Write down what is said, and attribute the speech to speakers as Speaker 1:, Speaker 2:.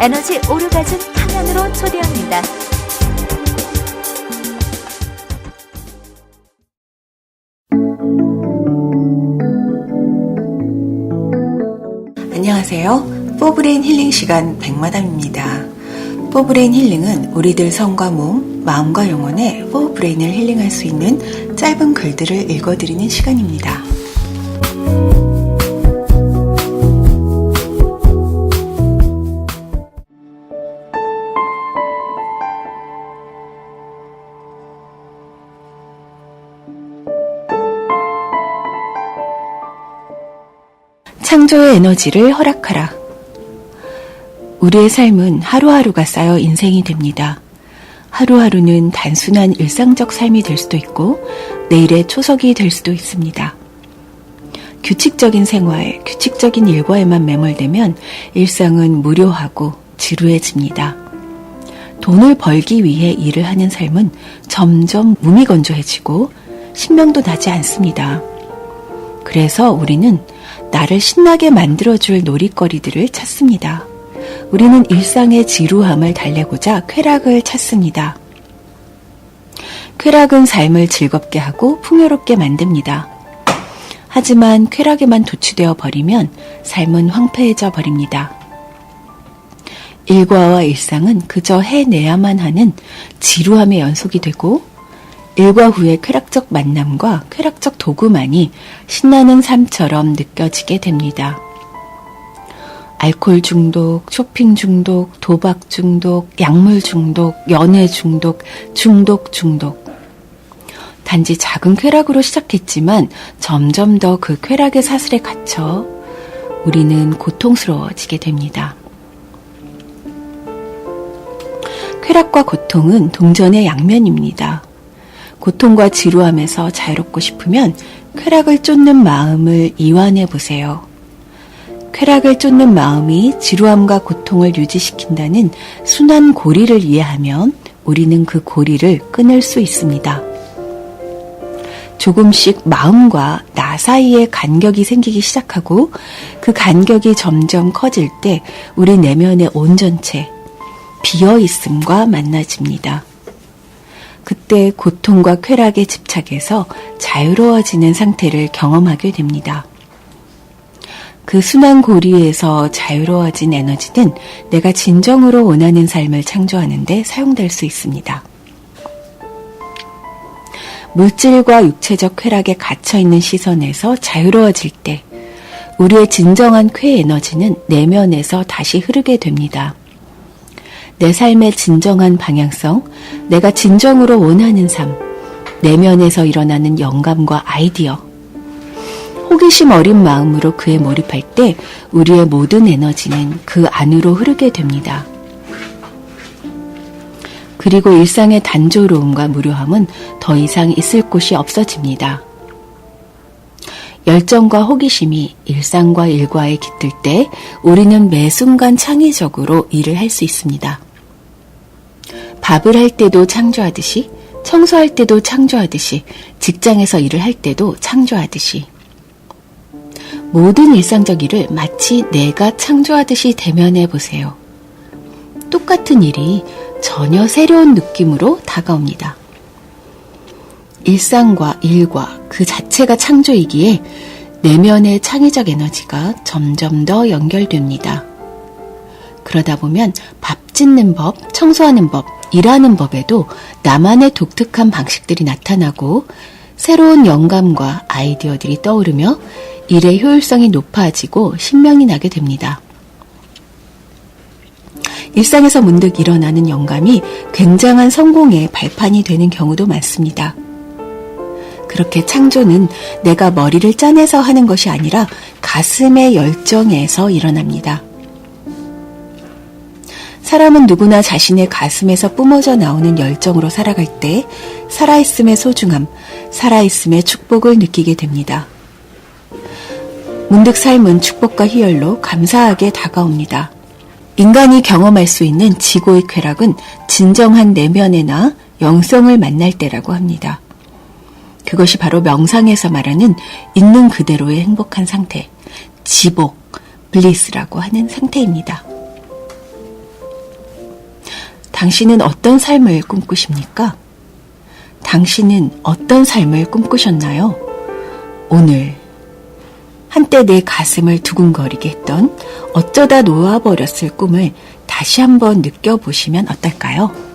Speaker 1: 에너지 오르가즘 항안으로 초대합니다.
Speaker 2: 안녕하세요. 포브레인 힐링 시간 백마담입니다. 포브레인 힐링은 우리들 성과 몸, 마음과 영혼의 포브레인을 힐링할 수 있는 짧은 글들을 읽어드리는 시간입니다. 창조의 에너지를 허락하라. 우리의 삶은 하루하루가 쌓여 인생이 됩니다. 하루하루는 단순한 일상적 삶이 될 수도 있고 내일의 초석이 될 수도 있습니다. 규칙적인 생활, 규칙적인 일과에만 매몰되면 일상은 무료하고 지루해집니다. 돈을 벌기 위해 일을 하는 삶은 점점 무미건조해지고 신명도 나지 않습니다. 그래서 우리는 나를 신나게 만들어줄 놀이거리들을 찾습니다. 우리는 일상의 지루함을 달래고자 쾌락을 찾습니다. 쾌락은 삶을 즐겁게 하고 풍요롭게 만듭니다. 하지만 쾌락에만 도취되어 버리면 삶은 황폐해져 버립니다. 일과와 일상은 그저 해내야만 하는 지루함의 연속이 되고 일과 후의 쾌락적 만남과 쾌락적 도구만이 신나는 삶처럼 느껴지게 됩니다. 알코올 중독, 쇼핑 중독, 도박 중독, 약물 중독, 연애 중독, 중독 중독. 단지 작은 쾌락으로 시작했지만 점점 더 그 쾌락의 사슬에 갇혀 우리는 고통스러워지게 됩니다. 쾌락과 고통은 동전의 양면입니다. 고통과 지루함에서 자유롭고 싶으면 쾌락을 쫓는 마음을 이완해 보세요. 쾌락을 쫓는 마음이 지루함과 고통을 유지시킨다는 순환 고리를 이해하면 우리는 그 고리를 끊을 수 있습니다. 조금씩 마음과 나 사이에 간격이 생기기 시작하고 그 간격이 점점 커질 때 우리 내면의 온전체, 비어있음과 만나집니다. 그때 고통과 쾌락에 집착해서 자유로워지는 상태를 경험하게 됩니다. 그 순환 고리에서 자유로워진 에너지는 내가 진정으로 원하는 삶을 창조하는데 사용될 수 있습니다. 물질과 육체적 쾌락에 갇혀있는 시선에서 자유로워질 때 우리의 진정한 쾌 에너지는 내면에서 다시 흐르게 됩니다. 내 삶의 진정한 방향성, 내가 진정으로 원하는 삶, 내면에서 일어나는 영감과 아이디어, 호기심 어린 마음으로 그에 몰입할 때 우리의 모든 에너지는 그 안으로 흐르게 됩니다. 그리고 일상의 단조로움과 무료함은 더 이상 있을 곳이 없어집니다. 열정과 호기심이 일상과 일과에 깃들 때 우리는 매 순간 창의적으로 일을 할 수 있습니다. 밥을 할 때도 창조하듯이, 청소할 때도 창조하듯이, 직장에서 일을 할 때도 창조하듯이. 모든 일상적 일을 마치 내가 창조하듯이 대면해 보세요. 똑같은 일이 전혀 새로운 느낌으로 다가옵니다. 일상과 일과 그 자체가 창조이기에 내면의 창의적 에너지가 점점 더 연결됩니다. 그러다 보면 밥 짓는 법, 청소하는 법, 일하는 법에도 나만의 독특한 방식들이 나타나고 새로운 영감과 아이디어들이 떠오르며 일의 효율성이 높아지고 신명이 나게 됩니다. 일상에서 문득 일어나는 영감이 굉장한 성공의 발판이 되는 경우도 많습니다. 그렇게 창조는 내가 머리를 짜내서 하는 것이 아니라 가슴의 열정에서 일어납니다. 사람은 누구나 자신의 가슴에서 뿜어져 나오는 열정으로 살아갈 때 살아있음의 소중함, 살아있음의 축복을 느끼게 됩니다. 문득 삶은 축복과 희열로 감사하게 다가옵니다. 인간이 경험할 수 있는 지고의 쾌락은 진정한 내면에나 영성을 만날 때라고 합니다. 그것이 바로 명상에서 말하는 있는 그대로의 행복한 상태, 지복, 블리스라고 하는 상태입니다. 당신은 어떤 삶을 꿈꾸십니까? 당신은 어떤 삶을 꿈꾸셨나요? 오늘 한때 내 가슴을 두근거리게 했던 어쩌다 놓아버렸을 꿈을 다시 한번 느껴보시면 어떨까요?